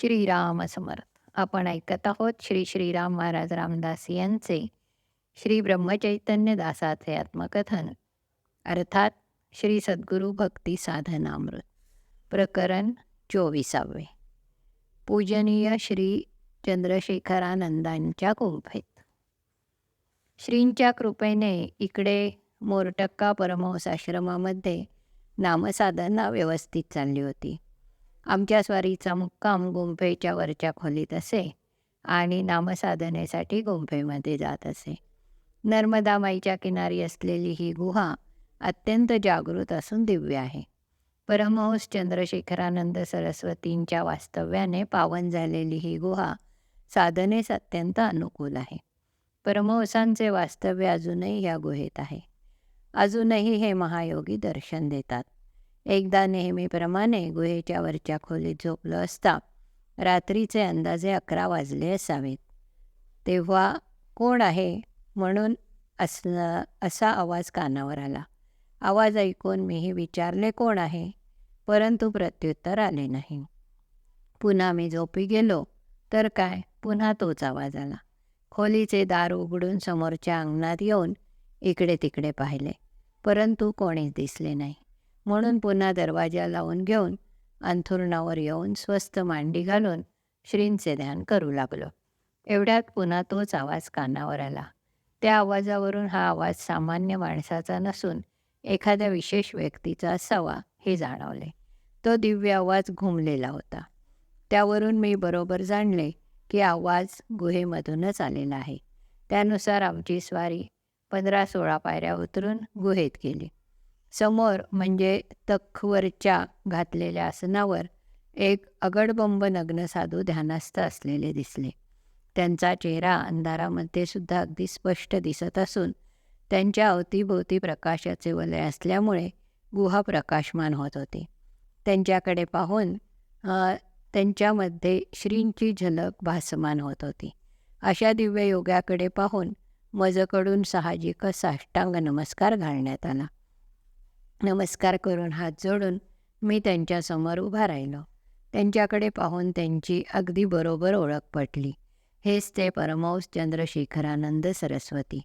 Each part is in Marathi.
श्रीराम समर्थ. आपण ऐकत आहोत श्री श्रीराम महाराज रामदास यांचे श्री ब्रह्मचैतन्य दासाचे आत्मकथन. अर्थात श्री सद्गुरू भक्ती साधनामृत. प्रकरण चोवीसावे. पूजनीय श्री चंद्रशेखरानंदांच्या कृपेत. श्रींच्या कृपेने इकडे मोरटक्का परमहंस आश्रमामध्ये नामसाधना व्यवस्थित चालली होती. आमच्या स्वारीचा मुक्काम गुंफेच्या वरच्या खोलीत असे आणि नामसाधनेसाठी गुंफेमध्ये जात असे. नर्मदा माईच्या किनारी असलेली ही गुहा अत्यंत जागृत असून दिव्य आहे. परमहंस चंद्रशेखरानंद सरस्वतींच्या वास्तव्याने पावन झालेली ही गुहा साधनेस अत्यंत अनुकूल आहे. परमहंसांचे वास्तव्य अजूनही या गुहेत आहे. अजूनही हे महायोगी दर्शन देतात. एकदा नेहमीप्रमाणे गुहेच्या वरच्या खोलीत झोपलो असता रात्रीचे अंदाजे अकरा वाजले असावेत. तेव्हा कोण आहे? म्हणून असं असा आवाज कानावर आला. आवाज ऐकून मीही विचारले कोण आहे? परंतु प्रत्युत्तर आले नाही. पुन्हा मी झोपी गेलो तर काय? पुन्हा तोच आवाज आला. खोलीचे दार उघडून समोरच्या अंगणात येऊन इकडे तिकडे पाहिले. परंतु कोणीच दिसले नाही. म्हणून पुन्हा दरवाजा लावून घेऊन अंथुरणावर येऊन स्वस्त मांडी घालून श्रींचे ध्यान करू लागलो. एवढ्यात पुन्हा तोच आवाज कानावर आला. त्या आवाजावरून हा आवाज सामान्य माणसाचा नसून एखाद्या विशेष व्यक्तीचा असावा हे जाणवले. तो दिव्य आवाज घुमलेला होता. त्यावरून मी बरोबर जाणले की आवाज गुहेमधूनच आलेला आहे. त्यानुसार आमची स्वारी पंधरा सोळा पायऱ्या उतरून गुहेत गेली. समोर म्हणजे तखवरच्या घातलेल्या आसनावर एक अगडबंब नग्न साधू ध्यानस्थ असलेले दिसले. त्यांचा चेहरा अंधारामध्ये सुद्धा अगदी स्पष्ट दिसत असून त्यांच्या अवतीभोवती प्रकाशाचे वलय असल्यामुळे गुहा प्रकाशमान होत होते. त्यांच्याकडे पाहून त्यांच्यामध्ये श्रींची झलक भासमान होत होती. अशा दिव्य योगाकडे पाहून मजकडून साहजिक साष्टांग नमस्कार घालण्यात आला. नमस्कार करून हात जोडून मी त्यांच्यासमोर उभा राहिलो. त्यांच्याकडे पाहून त्यांची अगदी बरोबर ओळख पटली. हेच ते परमौस चंद्रशेखरानंद सरस्वती.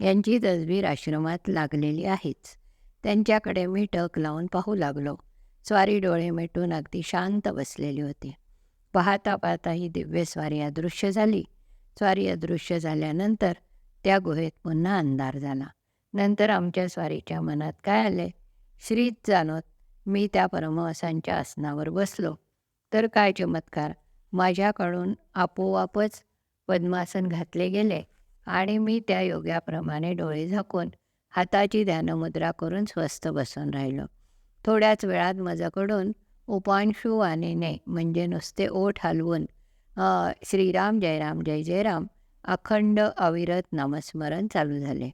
यांची तसबीर आश्रमात लागलेली आहेच. त्यांच्याकडे मी टक लावून पाहू लागलो. स्वारी डोळे मिटून अगदी शांत बसलेली होती. पाहता पाहता ही दिव्य स्वारी अदृश्य झाली. स्वारी अदृश्य झाल्यानंतर त्या गुहेत पुन्हा अंधार झाला. नंतर आमच्या स्वारीच्या मनात काय आले? श्रीच जाणत मी त्या परमहंसांच्या आसनावर बसलो. तर काय चमत्कार माझ्याकडून आपोआपच पद्मासन घातले गेले आणि मी त्या योग्याप्रमाणे डोळे झाकून हाताची ध्यानमुद्रा करून स्वस्थ बसून राहिलो. थोड्याच वेळात माझ्याकडून उपांशू वाणीने म्हणजे नुसते ओठ हलवून श्रीराम जयराम जय जयराम अखंड अविरत नामस्मरण चालू झाले.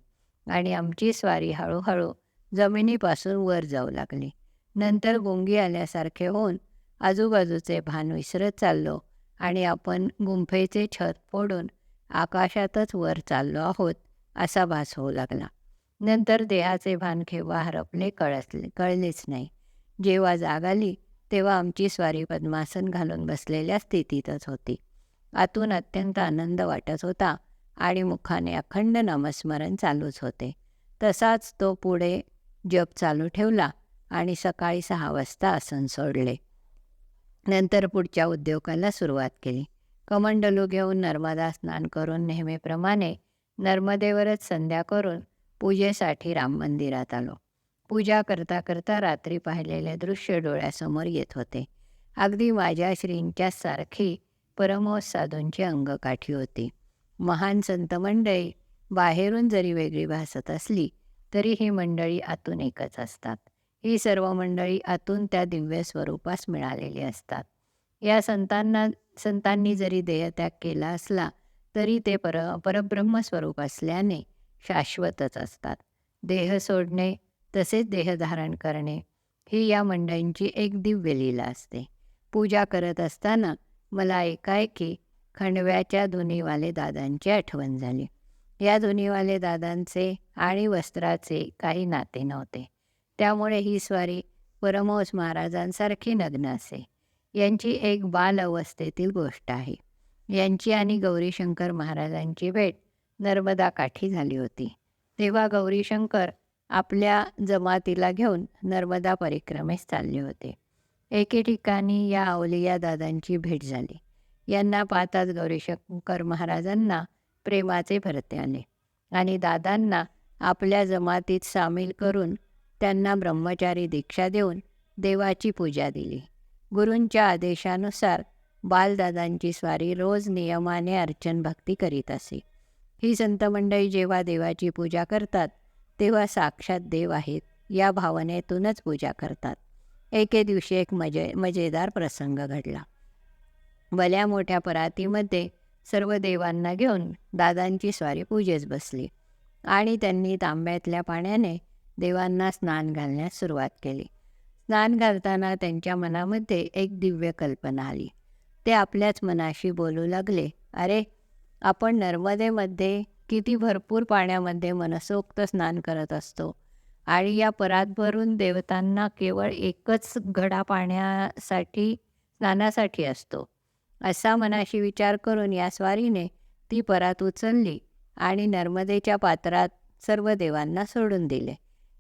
आणि आमची स्वारी हळूहळू जमिनीपासून वर जाऊ लागली. नंतर गुंगी आल्यासारखे होऊन आजूबाजूचे भान विसरत चाललो आणि आपण गुंफेचे छत फोडून आकाशातच वर चाललो आहोत असा भास होऊ लागला. नंतर देहाचे भान केव्हा हरपले कळसले कळलेच नाही. जेव्हा जाग आली तेव्हा आमची स्वारी पद्मासन घालून बसलेल्या स्थितीतच होती. आतून अत्यंत आनंद वाटत होता आणि मुखाने अखंड नामस्मरण चालूच होते. तसाच तो पुढे जप चालू ठेवला आणि सकाळी सहा वाजता आसन सोडले. नंतर पुढच्या उद्योगाला सुरुवात केली. कमंडलू घेऊन नर्मदा स्नान करून नेहमीप्रमाणे नर्मदेवरच संध्या करून पूजेसाठी राम मंदिरात आलो. पूजा करता करता रात्री पाहिलेले दृश्य डोळ्यासमोर येत होते. अगदी माझ्या श्रींच्या सारखी परमोस साधूंची अंगकाठी होती. महान संत मंडळी बाहेरून जरी वेगळी भासत असली तरी ही मंडळी आतून एकच असतात. ही सर्व मंडळी आतून त्या दिव्य स्वरूपास मिळालेली असतात. या संतांना संतांनी जरी देहत्याग केला असला तरी ते पर परब्रह्म स्वरूप असल्याने शाश्वतच असतात. देह सोडणे तसेच देह धारण करणे ही या मंडळींची एक दिव्य लीला असते. पूजा करत असताना मला एकाएकी खंडव्याच्या धुनीवाले दादांची आठवण झाली. या दोन्हीवाले दादांचे आणि वस्त्राचे काही नाते नव्हते. त्यामुळे ही स्वारी परमोज महाराजांसारखी नग्न असे. यांची एक बाल अवस्थेतील गोष्ट आहे. यांची आणि गौरीशंकर महाराजांची भेट नर्मदा काठी झाली होती. तेव्हा गौरीशंकर आपल्या जमातीला घेऊन नर्मदा परिक्रमेस चालले होते. एके ठिकाणी या अवलिया दादांची भेट झाली. यांना पाहताच गौरीशंकर महाराजांना प्रेमाचे भरते आले आणि दादांना आपल्या जमातीत सामील करून त्यांना ब्रह्मचारी दीक्षा देऊन देवाची पूजा दिली. गुरूंच्या आदेशानुसार बालदादांची स्वारी रोज नियमाने अर्चन भक्ती करीत असे. ही संत मंडळी जेव्हा देवाची पूजा करतात तेव्हा साक्षात देव आहेत या भावनेतूनच पूजा करतात. एके दिवशी एक मजे मजेदार प्रसंग घडला. भल्या मोठ्या परातीमध्ये सर्व देवांना घेऊन दादांची स्वारी पूजेस बसली. आणि त्यांनी तांब्यातल्या पाण्याने देवांना स्नान घालण्यास सुरुवात केली. स्नान घालताना त्यांच्या मनामध्ये एक दिव्य कल्पना आली. ते आपल्याच मनाशी बोलू लागले अरे आपण नर्मदेमध्ये किती भरपूर पाण्यामध्ये मनसोक्त स्नान करत असतो आणि या परात भरून देवतांना केवळ एकच घडा पाण्यासाठी स्नानासाठी असतो. असा मनाशी विचार करून या स्वारीने ती परात उचलली आणि नर्मदेच्या पात्रात सर्व देवांना सोडून दिले.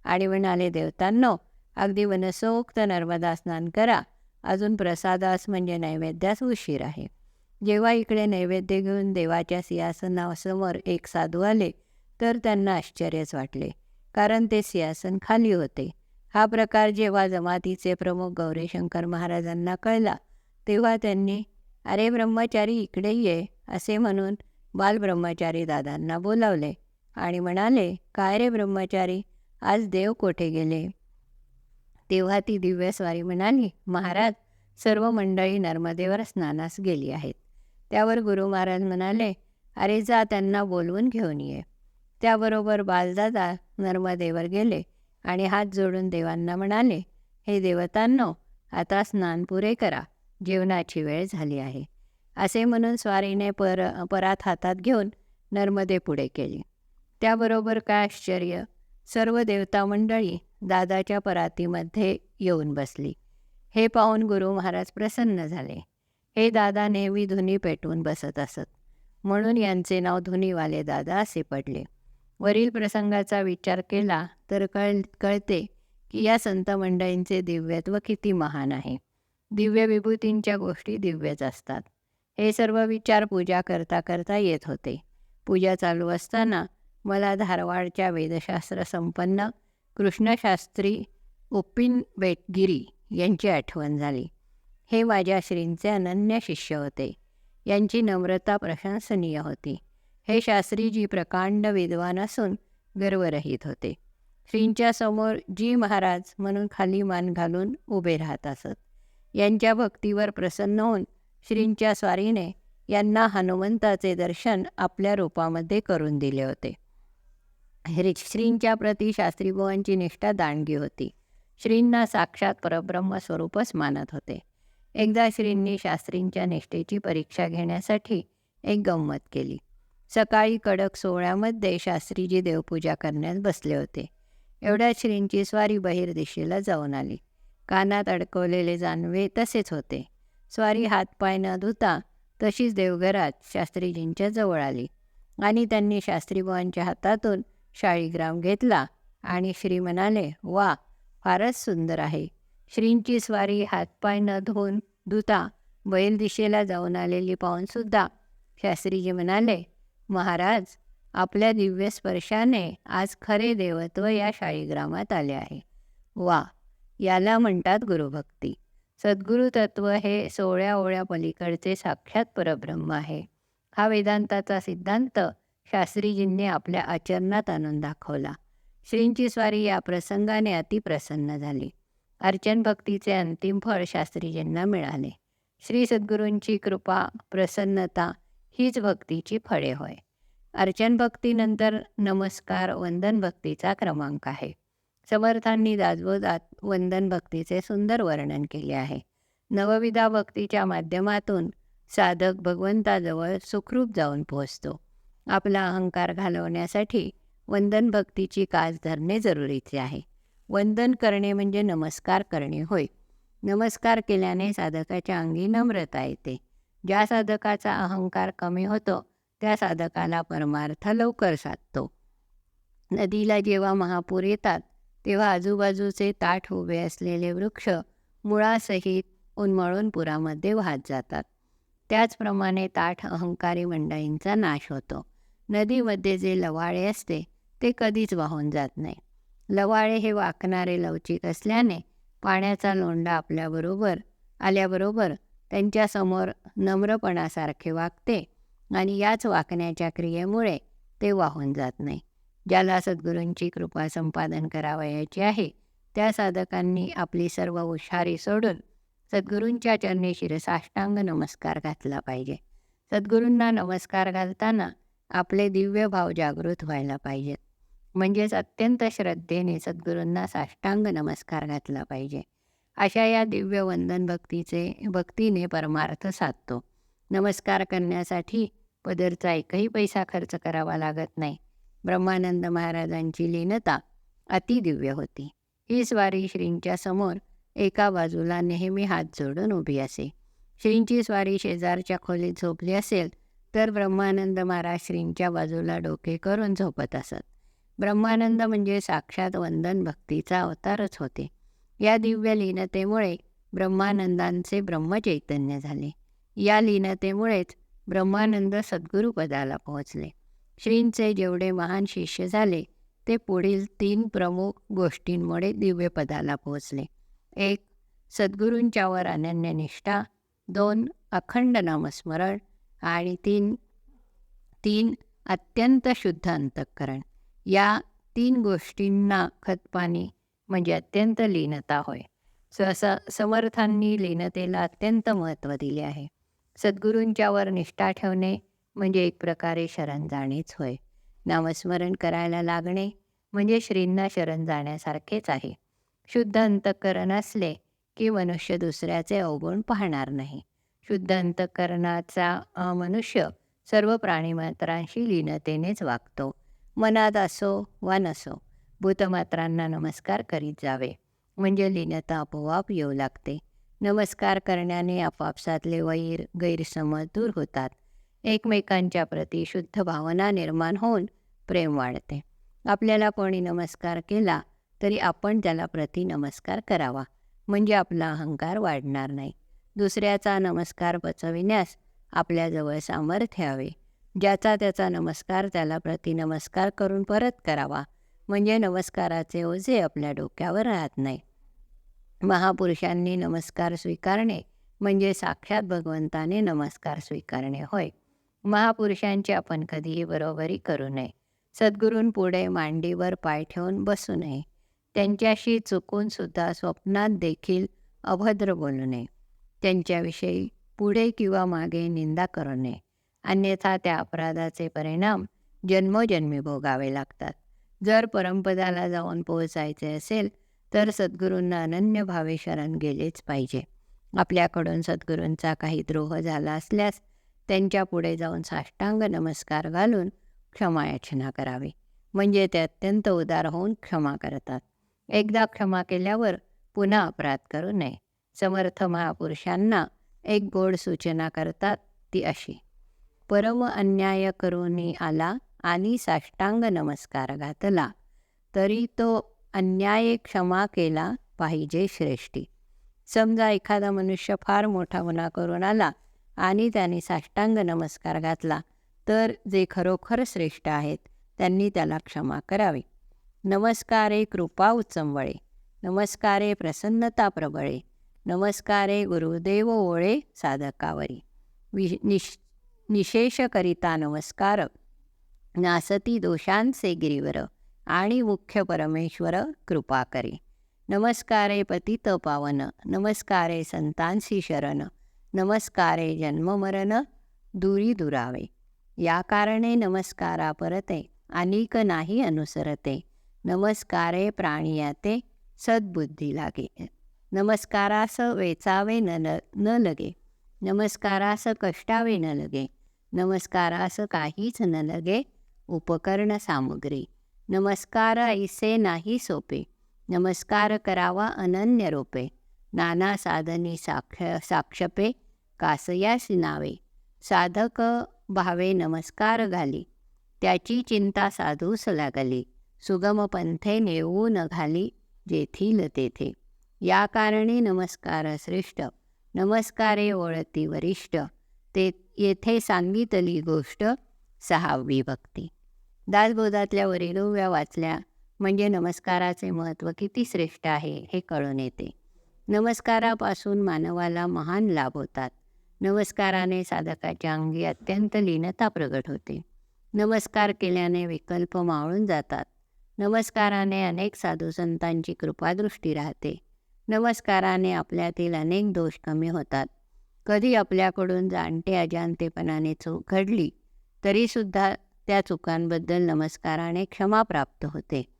आणि म्हणाले देवतांनो अगदी मनसोक्त नर्मदा स्नान करा. अजून प्रसादास म्हणजे नैवेद्यास उशीर आहे. जेव्हा इकडे नैवेद्य घेऊन देवाच्या सिंहासनासमोर एक साधू आले तर त्यांना आश्चर्यच वाटले कारण ते सिंहासन खाली होते. हा प्रकार जेव्हा जमातीचे प्रमुख गौरीशंकर महाराजांना कळला तेव्हा त्यांनी अरे ब्रह्मचारी इकडे ये असे म्हणून बालब्रह्मचारी दादांना बोलावले आणि म्हणाले काय रे ब्रह्मचारी? आज देव कोठे गेले? तेव्हा ती दिव्यस्वारी म्हणाली महाराज सर्व मंडळी नर्मदेवर स्नानास गेली आहेत. त्यावर गुरु महाराज म्हणाले अरे जा त्यांना बोलवून घेऊन ये. त्याबरोबर बालदादा नर्मदेवर गेले आणि हात जोडून देवांना म्हणाले हे देवतांनो आता स्नान पुरे करा जेवणाची वेळ झाली आहे. असे म्हणून स्वारीने पर परात हातात घेऊन नर्मदे पुढे केली. त्याबरोबर काय आश्चर्य? सर्व देवता मंडळी दादाच्या परातीमध्ये येऊन बसली. हे पाहून गुरु महाराज प्रसन्न झाले. हे दादा नेहमी धुनी पेटवून बसत असत. म्हणून यांचे नाव धुनीवाले दादा असे पडले. वरील प्रसंगाचा विचार केला तर कळ कळते की या संत मंडळींचे दिव्यत्व किती महान आहे. दिव्य विभूतींच्या गोष्टी दिव्यच असतात. हे सर्व विचार पूजा करता करता येत होते. पूजा चालू असताना मला धारवाडच्या वेदशास्त्र संपन्न कृष्णशास्त्री उप्पिन बेटगिरी यांची आठवण झाली. हे माझ्या श्रींचे अनन्य शिष्य होते. यांची नम्रता प्रशंसनीय होती. हे शास्त्रीजी प्रकांड विद्वान असून गर्वरहित होते. श्रींच्या समोर जी महाराज म्हणून खाली मान घालून उभे राहत असत. यांच्या भक्तीवर प्रसन्न होऊन श्रींच्या स्वारीने यांना हनुमंताचे दर्शन आपल्या रूपामध्ये करून दिले होते. श्रींच्या प्रती शास्त्रीबुवांची निष्ठा दांडगी होती. श्रींना साक्षात परब्रह्म स्वरूपच मानत होते. एकदा श्रींनी शास्त्रींच्या निष्ठेची परीक्षा घेण्यासाठी एक गंमत केली. सकाळी कडक सोहळ्यामध्ये शास्त्रीजी देवपूजा करण्यास बसले होते. एवढ्या श्रींची स्वारी बहिर्दिशेला जाऊन आली. कानात अडकवलेले जानवे तसेच होते. स्वारी हातपाय न धुता तशीच देवघरात शास्त्रीजींच्या जवळ आली. आणि त्यांनी शास्त्रीबुवांच्या हातातून शाळीग्राम घेतला आणि श्री म्हणाले वा फारच सुंदर आहे. श्रींची स्वारी हातपाय न धुवून धुता बैल दिशेला जाऊन आलेली पाहूनसुद्धा शास्त्रीजी म्हणाले महाराज आपल्या दिव्य स्पर्शाने आज खरे देवत्व या शाळीग्रामात आले आहे. वा याला म्हणतात गुरुभक्ती. सद्गुरु तत्व हे सोळ्या ओळ्या पलीकडचे साक्षात परब्रह्म आहे. हा वेदांताचा सिद्धांत शास्त्रीजींनी आपल्या आचरणात आणून दाखवला. श्रींची स्वारी या प्रसंगाने अतिप्रसन्न झाली. अर्चन भक्तीचे अंतिम फळ शास्त्रीजींना मिळाले. श्री सद्गुरूंची कृपा प्रसन्नता हीच भक्तीची फळे होय. अर्चन भक्तीनंतर नमस्कार वंदन भक्तीचा क्रमांक आहे. समर्थांनी दाजवोदात वंदन भक्तीचे सुंदर वर्णन केले आहे. नवविधा भक्तीच्या माध्यमातून साधक भगवंताजवळ सुखरूप जाऊन पोहोचतो. आपला अहंकार घालवण्यासाठी वंदन भक्तीची कास धरणे जरुरीचे आहे. वंदन करणे म्हणजे नमस्कार करणे होय. नमस्कार केल्याने साधकाच्या अंगी नम्रता येते. ज्या साधकाचा अहंकार कमी होतो त्या साधकाला परमार्थ लवकर साधतो. नदीला जेव्हा महापूर येतात तेव्हा आजूबाजूचे ताठ उभे असलेले वृक्ष मुळासहित उन्मळून पुरामध्ये वाहत जातात. त्याचप्रमाणे ताठ अहंकारी मंडळींचा नाश होतो. नदीमध्ये जे लवाळे असते ते कधीच वाहून जात नाही. लवाळे हे वाकणारे लवचिक असल्याने पाण्याचा लोंढा आपल्याबरोबर आल्याबरोबर त्यांच्यासमोर नम्रपणासारखे वागते आणि याच वाकण्याच्या क्रियेमुळे ते वाहून जात नाही. ज्याला सद्गुरूंची कृपा संपादन करावयाची आहे. त्या साधकांनी आपली सर्व हुशारी सोडून सद्गुरूंच्या चरणी शिरसाष्टांग नमस्कार घातला पाहिजे. सद्गुरूंना नमस्कार घालताना आपले दिव्य भाव जागृत व्हायला पाहिजेत म्हणजेच अत्यंत श्रद्धेने सद्गुरूंना साष्टांग नमस्कार घातला पाहिजे. अशा या दिव्य वंदन भक्तीचे भक्तीने परमार्थ साधतो. नमस्कार करण्यासाठी पदरचा एकही पैसा खर्च करावा लागत नाही. ब्रह्मानंद महाराजांची लीनता अतिदिव्य होती. ही स्वारी श्रींच्या समोर एका बाजूला नेहमी हात जोडून उभी असे. श्रींची स्वारी शेजारच्या खोलीत झोपली असेल तर ब्रह्मानंद महाराज श्रींच्या बाजूला डोके करून झोपत असत. ब्रह्मानंद म्हणजे साक्षात वंदन भक्तीचा अवतारच होते. या दिव्य लीनतेमुळे ब्रह्मानंदांचे ब्रह्मचैतन्य झाले. या लीनतेमुळेच ब्रह्मानंद सद्गुरुपदाला पोहोचले. श्रींचे जेवढे महान शिष्य झाले ते पुढील तीन प्रमुख गोष्टींमुळे दिव्यपदाला पोहोचले. एक सद्गुरूंच्यावर अनन्य निष्ठा. दोन अखंड नामस्मरण. आणि तीन तीन अत्यंत शुद्ध अंतःकरण. या तीन गोष्टींना खतपाणी म्हणजे अत्यंत लीनता होय. सहसा समर्थांनी लीनतेला अत्यंत महत्त्व दिले आहे. सद्गुरूंच्यावर निष्ठा ठेवणे म्हणजे एक प्रकारे शरण जाणेच होय. नामस्मरण करायला लागणे म्हणजे श्रींना शरण जाण्यासारखेच आहे. शुद्ध अंतःकरण असले की मनुष्य दुसऱ्याचे अवगुण पाहणार नाही. शुद्ध अंतःकरणाचा मनुष्य सर्व प्राणीमात्रांशी लीनतेनेच वागतो. मनात असो वा नसो भूतमात्रांना नमस्कार करीत जावे. म्हणजे लीनता आपोआप येऊ लागते. नमस्कार करण्याने आपापसातले वैर गैरसमज दूर होतात. एकमेकांच्या प्रती शुद्ध भावना निर्माण होऊन प्रेम वाढते. आपल्याला कोणी नमस्कार केला तरी आपण त्याला प्रति नमस्कार करावा. म्हणजे आपला अहंकार वाढणार नाही. दुसऱ्याचा नमस्कार पचविण्यास आपल्याजवळ सामर्थ्य हवे. ज्याचा त्याचा नमस्कार त्याला प्रतिनमस्कार करून परत करावा. म्हणजे नमस्काराचे ओझे आपल्या डोक्यावर राहत नाही. महापुरुषांनी नमस्कार स्वीकारणे म्हणजे साक्षात भगवंताने नमस्कार स्वीकारणे. होय. महापुरुषांची आपण कधीही बरोबरी करू नये. सद्गुरूंपुढे मांडीवर पाय ठेवून बसू नये. त्यांच्याशी चुकून सुद्धा स्वप्नात देखील अभद्र बोलू नये. त्यांच्याविषयी पुढे किंवा मागे निंदा करू नये. अन्यथा त्या अपराधाचे परिणाम जन्मोजन्मी भोगावे लागतात. जर परमपदाला जाऊन पोहोचायचे असेल तर सद्गुरूंना अनन्य भावे शरण गेलेच पाहिजे. आपल्याकडून सद्गुरूंचा काही द्रोह झाला असल्यास त्यांच्या पुढे जाऊन साष्टांग नमस्कार घालून क्षमायाचना करावी. म्हणजे ते अत्यंत उदार होऊन क्षमा करतात. एकदा क्षमा केल्यावर पुन्हा अपराध करू नये. समर्थ महापुरुषांना एक गोड सूचना करतात ती अशी. परम अन्याय करूनी आला आणि साष्टांग नमस्कार घातला तरी तो अन्याय क्षमा केला पाहिजे श्रेष्ठी. समजा एखादा मनुष्य फार मोठा गुन्हा करून आला आणि त्याने साष्टांग नमस्कार घातला. तर जे खरोखर श्रेष्ठ आहेत त्यांनी त्याला क्षमा करावी. नमस्कारे कृपा उचंबळे. नमस्कारे प्रसन्नता प्रबळे. नमस्कारे गुरुदेव ओळे साधकावरी. वि निश निशेषकरिता नमस्कार. नासती दोषांचे गिरीवर आणि मुख्य परमेश्वर कृपा करे. नमस्कारे पतित पावन. नमस्कारे संतांशी शरण. नमस्कारे जन्ममरण दुरी दुरावे. या कारणे नमस्कारा परते अनेक नाही अनुसरते. नमस्कारे प्राणियाते सद्बुद्धी लागे. नमस्कारास वेचावे न न लगे. नमस्कारास कष्टावे न लगे. नमस्कारास काहीच न लगे. उपकरण सामुग्री. नमस्कार ऐसे नाही सोपे. नमस्कार करावा अनन्य रोपे नाना साधनी साक्ष साक्षपे कासयास नावे साधक भावे नमस्कार घाली. त्याची चिंता साधूस लागली. सुगम पंथे नेऊ न घाली जेथील तेथे. या कारणे नमस्कार श्रेष्ठ. नमस्कारे ओळती वरिष्ठ. ते येथे सांगितली गोष्ट सहावी भक्ती. दासबोधातल्या वरील वाचल्या म्हणजे नमस्काराचे महत्त्व किती श्रेष्ठ आहे हे कळून येते. नमस्कारापासून मानवाला महान लाभ होतात. नमस्काराने साधकाच्या अंगी अत्यंत लीनता प्रगट होते. नमस्कार केल्याने विकल्प मावळून जातात. नमस्काराने अनेक साधू संतांची कृपादृष्टी राहते. नमस्काराने आपल्यातील अनेक दोष कमी होतात. कधी आपल्याकडून जाणते अजाणतेपणाने चूक घडली तरीसुद्धा त्या चुकांबद्दल नमस्काराने क्षमा प्राप्त होते.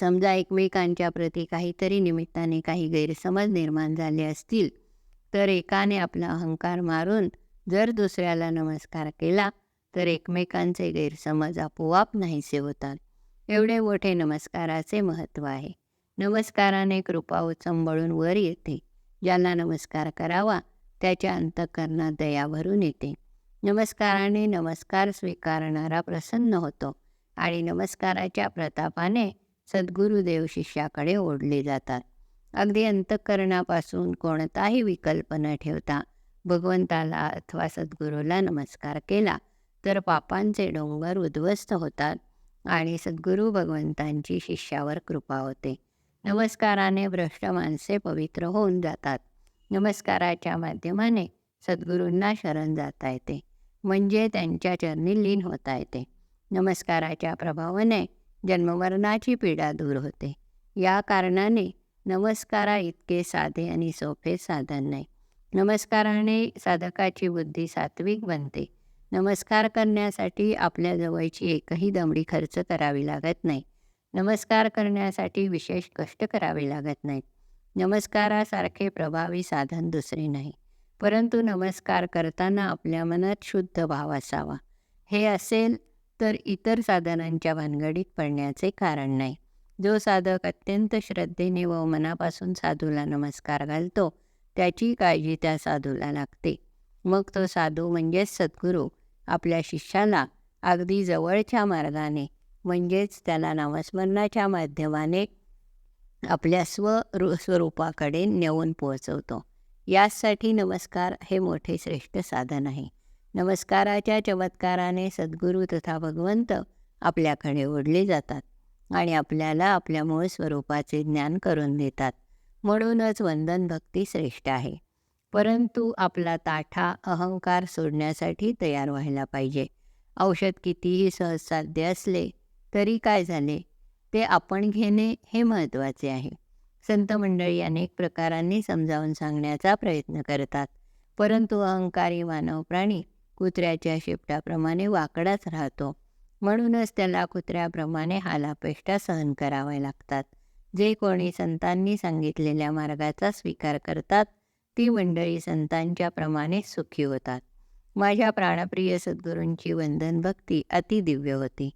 समजा एकमेकांच्या प्रती काहीतरी निमित्ताने काही गैरसमज निर्माण झाले असतील तर एकाने आपला अहंकार मारून जर दुसऱ्याला नमस्कार केला तर एकमेकांचे गैरसमज आपोआप नाहीसे होतात. एवढे मोठे नमस्काराचे महत्त्व आहे. नमस्काराने कृपा उचंबळून वर येते. ज्याला नमस्कार करावा त्याच्या अंतकरणात दया भरून येते. नमस्काराने नमस्कार स्वीकारणारा प्रसन्न होतो आणि नमस्काराच्या प्रतापाने सद्गुरुदेव शिष्याकडे ओढले जातात. अगदी अंतःकरणापासून कोणताही विकल्प न ठेवता भगवंताला अथवा सद्गुरूला नमस्कार केला तर पापांचे डोंगर उद्ध्वस्त होतात आणि सद्गुरू भगवंतांची शिष्यावर कृपा होते. नमस्काराने भ्रष्ट माणसे पवित्र होऊन जातात. नमस्काराच्या माध्यमाने सद्गुरूंना शरण जाता येते. म्हणजे त्यांच्या चरणी लीन होता येते. नमस्काराच्या प्रभावाने जन्ममरणाची पीडा दूर होते. या कारणाने नमस्कारा इतके साधे आणि सोपे साधन नाही. नमस्काराने साधकाची बुद्धी सात्विक बनते. नमस्कार करण्यासाठी आपल्या जवळची एकही दमडी खर्च करावी लागत नाही. नमस्कार करण्यासाठी विशेष कष्ट करावे लागत नाहीत. नमस्कारासारखे प्रभावी साधन दुसरे नाही. परंतु नमस्कार करताना आपल्या मनात शुद्ध भाव असावा. हे असेल तर इतर साधनांच्या भानगडीत पडण्याचे कारण नाही. जो साधक अत्यंत श्रद्धेने व मनापासून साधूला नमस्कार घालतो त्याची काळजी त्या साधूला लागते. मग तो साधू म्हणजेच सद्गुरू आपल्या शिष्याला अगदी जवळच्या मार्गाने म्हणजेच त्याला नामस्मरणाच्या माध्यमाने आपल्या स्व स्वरूपाकडे नेऊन पोहोचवतो. यासाठी नमस्कार हे मोठे श्रेष्ठ साधन आहे. नमस्काराच्या चमत्काराने सद्गुरू तथा भगवंत आपल्याकडे ओढले जातात आणि आपल्याला आपल्या मूळ स्वरूपाचे ज्ञान करून देतात. म्हणूनच वंदन भक्ती श्रेष्ठ आहे. परंतु आपला ताठा अहंकार सोडण्यासाठी तयार व्हायला पाहिजे. औषध कितीही सहजसाध्य असले तरी काय झाले? ते आपण घेणे हे महत्त्वाचे आहे. संत मंडळी अनेक प्रकारांनी समजावून सांगण्याचा प्रयत्न करतात. परंतु अहंकारी मानव प्राणी कुत्र्याच्या शेपटाप्रमाणे वाकडाच राहतो. म्हणूनच त्याला कुत्र्याप्रमाणे हालापेष्टा सहन कराव्या लागतात. जे कोणी संतांनी सांगितलेल्या मार्गाचा स्वीकार करतात ती मंडळी संतांच्या प्रमाणे सुखी होतात. माझ्या प्राणप्रिय सद्गुरूंची वंदन भक्ती अतिदिव्य होती.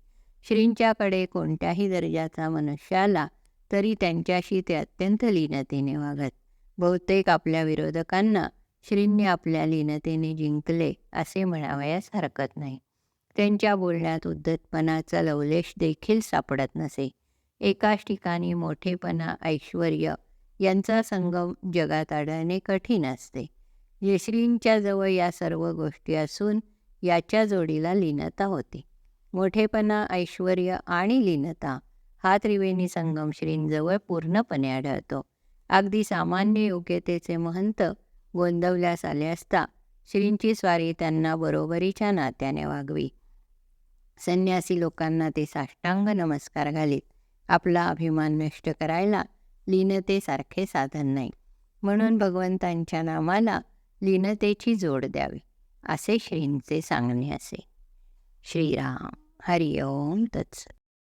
श्रींच्याकडे कोणत्याही दर्जाचा मनुष्य आला तरी त्यांच्याशी ते अत्यंत लीनतेने वागत. बहुतेक आपल्या विरोधकांना श्रींनी आपल्या लीनतेने जिंकले असे म्हणावयास हरकत नाही. त्यांच्या बोलण्यात उद्धतपणाचा लवलेश देखील सापडत नसे. एकाच ठिकाणी मोठेपणा ऐश्वर यांचा संगम जगात आढळणे कठीण असते. श्रींच्या जवळ या सर्व गोष्टी असून याच्या जोडीला लीनता होती. मोठेपणा ऐश्वर आणि लीनता हा त्रिवेणी संगम श्रींजवळ पूर्णपणे आढळतो. अगदी सामान्य योग्यतेचे महंत गोंदवल्यास आले असता श्रींची स्वारी त्यांना बरोबरीच्या नात्याने वागवी. संन्यासी लोकांना ते साष्टांग नमस्कार घालीत. आपला अभिमान नष्ट करायला लीनतेसारखे साधन नाही. म्हणून भगवंतांच्या नामाला लीनतेची जोड द्यावी असे श्रींचे सांगणे असे. श्रीराम हरिओम तत्स